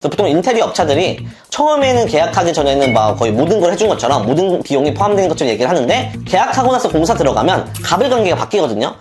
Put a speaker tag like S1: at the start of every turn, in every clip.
S1: 보통 인테리어 업체들이 처음에는 계약하기 전에는 막 거의 모든 걸 해준 것처럼 모든 비용이 포함되는 것처럼 얘기를 하는데 계약하고 나서 공사 들어가면 갑을 관계가 바뀌거든요.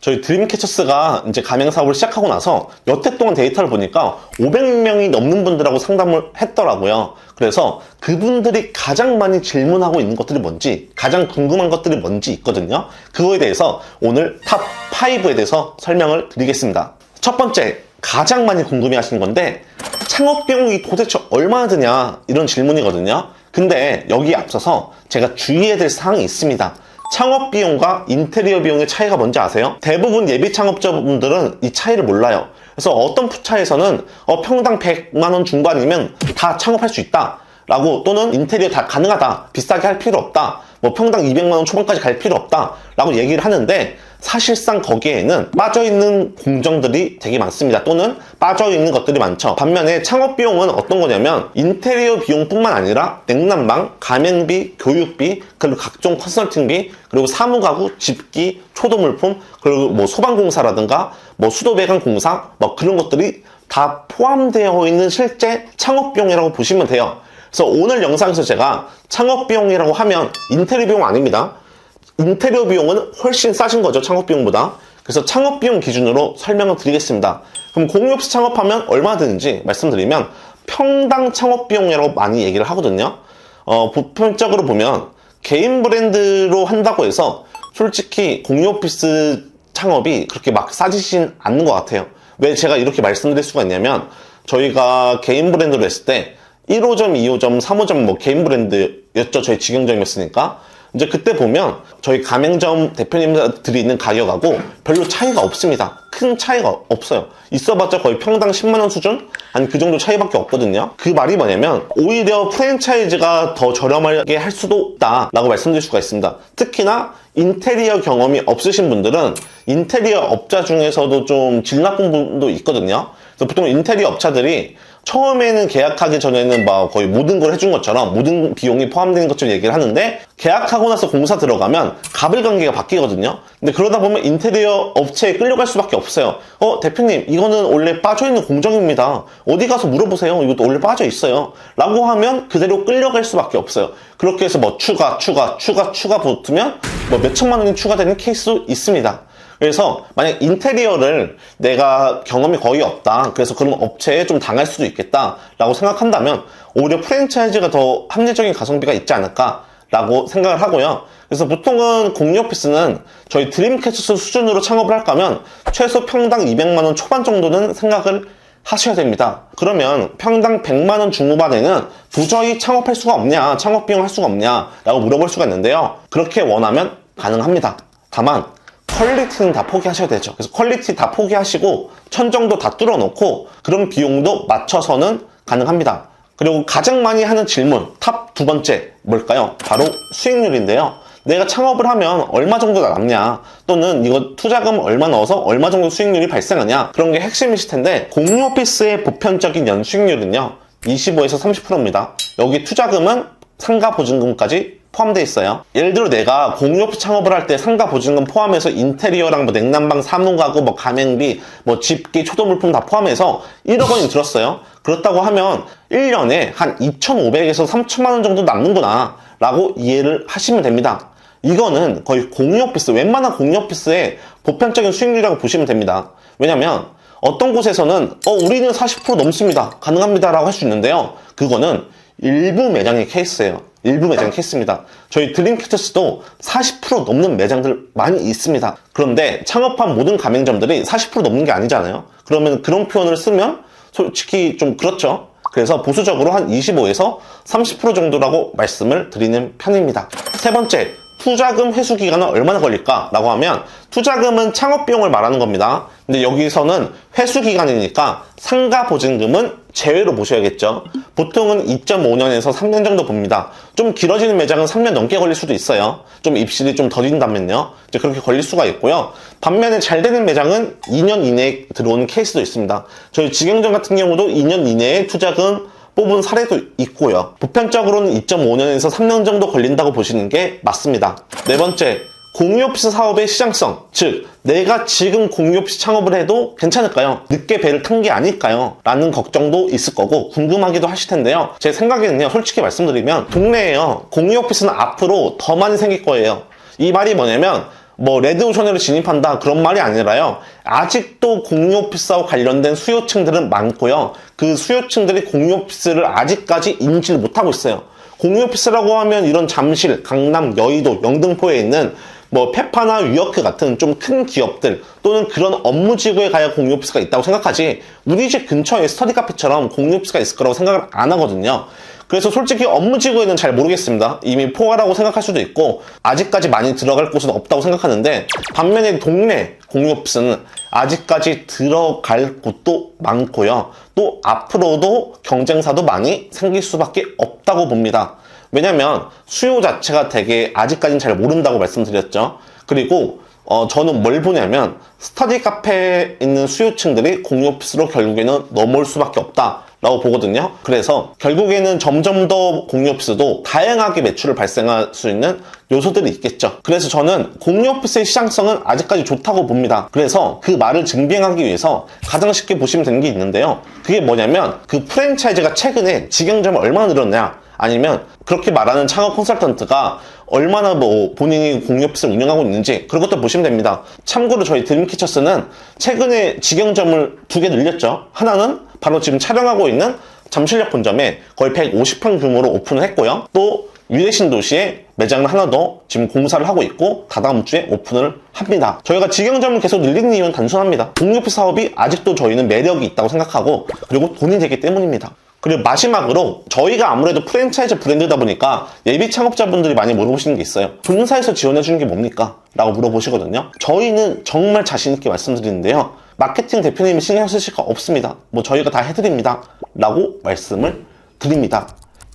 S2: 저희 드림캐쳐스가 이제 가맹 사업을 시작하고 나서 몇 해 동안 데이터를 보니까 500명이 넘는 분들하고 상담을 했더라고요. 그래서 그분들이 가장 많이 질문하고 있는 것들이 뭔지, 가장 궁금한 것들이 뭔지 있거든요. 그거에 대해서 오늘 탑 5에 대해서 설명을 드리겠습니다. 첫 번째, 가장 많이 궁금해 하시는 건데, 창업 비용이 도대체 얼마나 드냐? 이런 질문이거든요. 근데 여기에 앞서서 제가 주의해야 될 사항이 있습니다. 창업 비용과 인테리어 비용의 차이가 뭔지 아세요? 대부분 예비 창업자분들은 이 차이를 몰라요. 그래서 어떤 푸차에서는 어, 평당 100만 원 중반이면 다 창업할 수 있다. 라고 또는 인테리어 다 가능하다. 비싸게 할 필요 없다. 뭐 평당 200만 원 초반까지 갈 필요 없다. 라고 얘기를 하는데 사실상 거기에는 빠져있는 공정들이 되게 많습니다. 또는 빠져있는 것들이 많죠. 반면에 창업 비용은 어떤 거냐면 인테리어 비용뿐만 아니라 냉난방, 가맹비, 교육비, 그리고 각종 컨설팅비, 그리고 사무가구, 집기, 초도물품, 그리고 뭐 소방공사라든가 뭐 수도배관 공사, 뭐 그런 것들이 다 포함되어 있는 실제 창업 비용이라고 보시면 돼요. 그래서 오늘 영상에서 제가 창업 비용이라고 하면 인테리어 비용 아닙니다. 인테리어 비용은 훨씬 싸신 거죠, 창업 비용보다. 그래서 창업 비용 기준으로 설명을 드리겠습니다. 그럼 공유업체 창업하면 얼마 드는지 말씀드리면 평당 창업 비용이라고 많이 얘기를 하거든요. 어, 보편적으로 보면 개인 브랜드로 한다고 해서 솔직히 공유 오피스 창업이 그렇게 막 싸지진 않는 것 같아요. 왜 제가 이렇게 말씀드릴 수가 있냐면 저희가 개인 브랜드로 했을 때 1호점, 2호점, 3호점 뭐 개인 브랜드였죠. 저희 직영점이었으니까. 이제 그때 보면 저희 가맹점 대표님들이 있는 가격하고 별로 차이가 없습니다. 큰 차이가 없어요. 있어봤자 거의 평당 10만원 수준? 한 그 정도 차이밖에 없거든요. 그 말이 뭐냐면 오히려 프랜차이즈가 더 저렴하게 할 수도 있다라고 말씀드릴 수가 있습니다. 특히나 인테리어 경험이 없으신 분들은 인테리어 업자 중에서도 좀 질 나쁜 분도 있거든요. 그래서 보통 인테리어 업자들이 처음에는 계약하기 전에는 막 거의 모든 걸 해준 것처럼 모든 비용이 포함되는 것처럼 얘기를 하는데 계약하고 나서 공사 들어가면 갑을 관계가 바뀌거든요. 근데 그러다 보면 인테리어 업체에 끌려갈 수밖에 없어요. 어 대표님 이거는 원래 빠져있는 공정입니다. 어디 가서 물어보세요. 이것도 원래 빠져 있어요. 라고 하면 그대로 끌려갈 수밖에 없어요. 그렇게 해서 뭐 추가 추가 추가 추가 붙으면 뭐 몇 천만 원이 추가되는 케이스도 있습니다. 그래서 만약 인테리어를 내가 경험이 거의 없다. 그래서 그런 업체에 좀 당할 수도 있겠다 라고 생각한다면 오히려 프랜차이즈가 더 합리적인 가성비가 있지 않을까 라고 생각을 하고요. 그래서 보통은 공유 오피스는 저희 드림캐쳐스 수준으로 창업을 할 거면 최소 평당 200만 원 초반 정도는 생각을 하셔야 됩니다. 그러면 평당 100만 원 중후반에는 도저히 창업할 수가 없냐, 창업 비용 할 수가 없냐 라고 물어볼 수가 있는데요. 그렇게 원하면 가능합니다. 다만 퀄리티는 다 포기하셔야 되죠. 그래서 퀄리티 다 포기하시고 천정도 다 뚫어놓고 그런 비용도 맞춰서는 가능합니다. 그리고 가장 많이 하는 질문 탑 두 번째 뭘까요? 바로 수익률인데요. 내가 창업을 하면 얼마 정도 남냐 또는 이거 투자금 얼마 넣어서 얼마 정도 수익률이 발생하냐 그런 게 핵심이실 텐데 공유 오피스의 보편적인 연 수익률은요 25에서 30%입니다. 여기 투자금은 상가 보증금까지 포함되어 있어요. 예를 들어 내가 공유업 창업을 할 때 상가 보증금 포함해서 인테리어랑 뭐 냉난방, 사무가구, 뭐 가맹비, 뭐 집기, 초도물품 다 포함해서 1억 원이 들었어요. 그렇다고 하면 1년에 한 2,500에서 3천만 원 정도 남는구나 라고 이해를 하시면 됩니다. 이거는 거의 공유오피스, 웬만한 공유오피스의 보편적인 수익률이라고 보시면 됩니다. 왜냐면 어떤 곳에서는 어 우리는 40% 넘습니다. 가능합니다 라고 할 수 있는데요. 그거는 일부 매장의 케이스예요. 일부 매장 케이스입니다. 저희 드림캐쳐스도 40% 넘는 매장들 많이 있습니다. 그런데 창업한 모든 가맹점들이 40% 넘는 게 아니잖아요. 그러면 그런 표현을 쓰면 솔직히 좀 그렇죠. 그래서 보수적으로 한 25에서 30% 정도라고 말씀을 드리는 편입니다. 세 번째, 투자금 회수 기간은 얼마나 걸릴까 라고 하면 투자금은 창업 비용을 말하는 겁니다. 근데 여기서는 회수 기간이니까 상가 보증금은 제외로 보셔야겠죠. 보통은 2.5년에서 3년 정도 봅니다. 좀 길어지는 매장은 3년 넘게 걸릴 수도 있어요. 좀 입실이 좀 더딘다면요. 이제 그렇게 걸릴 수가 있고요. 반면에 잘 되는 매장은 2년 이내에 들어오는 케이스도 있습니다. 저희 직영점 같은 경우도 2년 이내에 투자금 뽑은 사례도 있고요. 보편적으로는 2.5년에서 3년 정도 걸린다고 보시는 게 맞습니다. 네 번째, 공유오피스 사업의 시장성, 즉 내가 지금 공유오피스 창업을 해도 괜찮을까요? 늦게 배를 탄 게 아닐까요? 라는 걱정도 있을 거고 궁금하기도 하실 텐데요. 제 생각에는요, 솔직히 말씀드리면 동네에요, 공유오피스는 앞으로 더 많이 생길 거예요. 이 말이 뭐냐면 뭐 레드오션으로 진입한다 그런 말이 아니라요. 아직도 공유 오피스와 관련된 수요층들은 많고요. 그 수요층들이 공유 오피스를 아직까지 인지를 못하고 있어요. 공유 오피스라고 하면 이런 잠실, 강남, 여의도, 영등포에 있는 뭐 페파나 위어크 같은 좀 큰 기업들 또는 그런 업무 지구에 가야 공유 오피스가 있다고 생각하지 우리 집 근처에 스터디 카페처럼 공유 오피스가 있을 거라고 생각을 안 하거든요. 그래서 솔직히 업무 지구에는 잘 모르겠습니다. 이미 포괄하고 생각할 수도 있고 아직까지 많이 들어갈 곳은 없다고 생각하는데 반면에 동네 공유오피스는 아직까지 들어갈 곳도 많고요. 또 앞으로도 경쟁사도 많이 생길 수밖에 없다고 봅니다. 왜냐면 수요 자체가 되게 아직까지는 잘 모른다고 말씀드렸죠. 그리고 어, 저는 뭘 보냐면 스터디 카페에 있는 수요층들이 공유오피스로 결국에는 넘어올 수밖에 없다. 라고 보거든요. 그래서 결국에는 점점 더 공유오피스도 다양하게 매출을 발생할 수 있는 요소들이 있겠죠. 그래서 저는 공유오피스의 시장성은 아직까지 좋다고 봅니다. 그래서 그 말을 증빙하기 위해서 가장 쉽게 보시면 되는 게 있는데요. 그게 뭐냐면 그 프랜차이즈가 최근에 직영점을 얼마나 늘었냐 아니면 그렇게 말하는 창업 컨설턴트가 얼마나 뭐 본인이 공유오피스를 운영하고 있는지 그런 것도 보시면 됩니다. 참고로 저희 드림키처스는 최근에 직영점을 두 개 늘렸죠. 하나는 바로 지금 촬영하고 있는 잠실역 본점에 거의 150평 규모로 오픈을 했고요. 또 위례신 도시에 매장을 하나 더 지금 공사를 하고 있고 다다음 주에 오픈을 합니다. 저희가 직영점을 계속 늘리는 이유는 단순합니다. 공유오피스 사업이 아직도 저희는 매력이 있다고 생각하고 그리고 돈이 되기 때문입니다. 그리고 마지막으로 저희가 아무래도 프랜차이즈 브랜드다 보니까 예비 창업자분들이 많이 물어보시는 게 있어요. 본사에서 지원해 주는 게 뭡니까? 라고 물어보시거든요. 저희는 정말 자신 있게 말씀드리는데요. 마케팅 대표님이 신경 쓰실 거 없습니다. 뭐 저희가 다 해드립니다. 라고 말씀을 드립니다.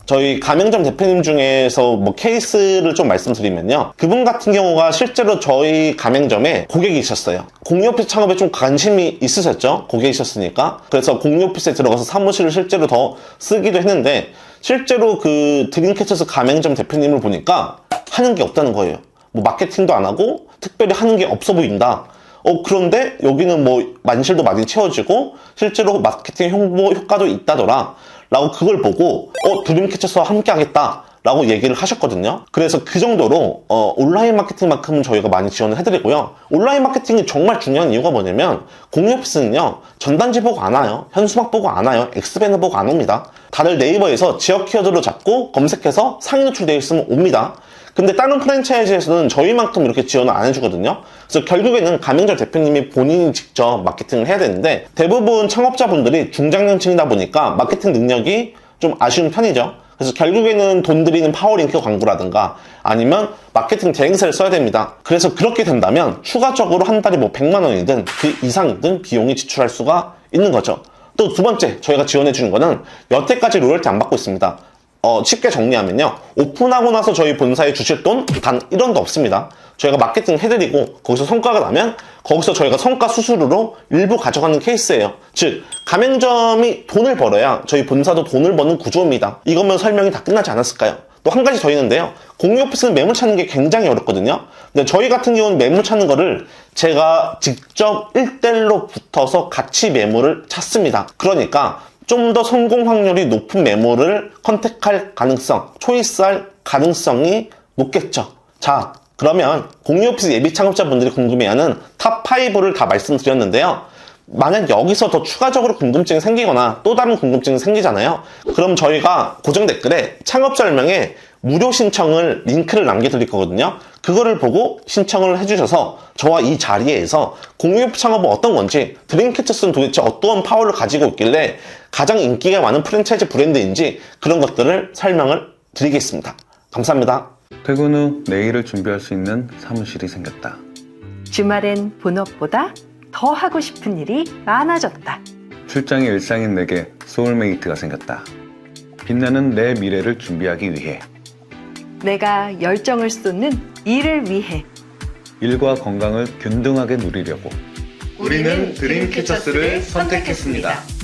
S2: 저희 가맹점 대표님 중에서 뭐 케이스를 좀 말씀드리면요. 그분 같은 경우가 실제로 저희 가맹점에 고객이셨어요. 공유오피스 창업에 좀 관심이 있으셨죠? 고객이셨으니까. 그래서 공유오피스에 들어가서 사무실을 실제로 더 쓰기도 했는데 실제로 그 드림캐쳐스 가맹점 대표님을 보니까 하는 게 없다는 거예요. 뭐 마케팅도 안 하고 특별히 하는 게 없어 보인다. 어, 그런데 여기는 뭐 만실도 많이 채워지고 실제로 마케팅 홍보 효과도 있다더라. 라고 그걸 보고 어, 드림캐쳐스와 함께 하겠다. 라고 얘기를 하셨거든요. 그래서 그 정도로 어, 온라인 마케팅만큼은 저희가 많이 지원을 해드리고요. 온라인 마케팅이 정말 중요한 이유가 뭐냐면 공유오피스는요 전단지 보고 안 와요. 현수막 보고 안 와요. 엑스밴드 보고 안 옵니다. 다들 네이버에서 지역 키워드로 잡고 검색해서 상위 노출되어 있으면 옵니다. 근데 다른 프랜차이즈에서는 저희만큼 이렇게 지원을 안 해주거든요. 그래서 결국에는 가맹점 대표님이 본인이 직접 마케팅을 해야 되는데 대부분 창업자분들이 중장년층이다 보니까 마케팅 능력이 좀 아쉬운 편이죠. 그래서 결국에는 돈 들이는 파워링크 광고라든가 아니면 마케팅 대행사를 써야 됩니다. 그래서 그렇게 된다면 추가적으로 한 달에 뭐 100만 원이든 그 이상이든 비용이 지출할 수가 있는 거죠. 또 두 번째 저희가 지원해 주는 거는 여태까지 로열티 안 받고 있습니다. 어, 쉽게 정리하면요. 오픈하고 나서 저희 본사에 주실 돈 단 1원도 없습니다. 저희가 마케팅 해드리고 거기서 성과가 나면 거기서 저희가 성과 수수료로 일부 가져가는 케이스예요. 즉 가맹점이 돈을 벌어야 저희 본사도 돈을 버는 구조입니다. 이것만 설명이 다 끝나지 않았을까요? 또 한 가지 더 있는데요. 공유 오피스는 매물 찾는 게 굉장히 어렵거든요. 근데 저희 같은 경우는 매물 찾는 거를 제가 직접 1대1로 붙어서 같이 매물을 찾습니다. 그러니까 좀 더 성공 확률이 높은 매물을 컨택할 가능성, 초이스할 가능성이 높겠죠. 자, 그러면 공유 오피스 예비 창업자분들이 궁금해하는 탑 5를 다 말씀드렸는데요. 만약 여기서 더 추가적으로 궁금증이 생기거나 또 다른 궁금증이 생기잖아요. 그럼 저희가 고정 댓글에 창업 설명에 무료 신청을 링크를 남겨드릴 거거든요. 그거를 보고 신청을 해주셔서 저와 이 자리에서 공유 창업은 어떤 건지 드림캐쳐스는 도대체 어떠한 파워를 가지고 있길래 가장 인기가 많은 프랜차이즈 브랜드인지 그런 것들을 설명을 드리겠습니다. 감사합니다.
S3: 퇴근 후 내일을 준비할 수 있는 사무실이 생겼다.
S4: 주말엔 본업보다 더 하고 싶은 일이 많아졌다.
S3: 출장이 일상인 내게 소울메이트가 생겼다. 빛나는 내 미래를 준비하기 위해
S4: 내가 열정을 쏟는 일을 위해
S3: 일과 건강을 균등하게 누리려고
S4: 우리는 드림캐쳐스를 선택했습니다.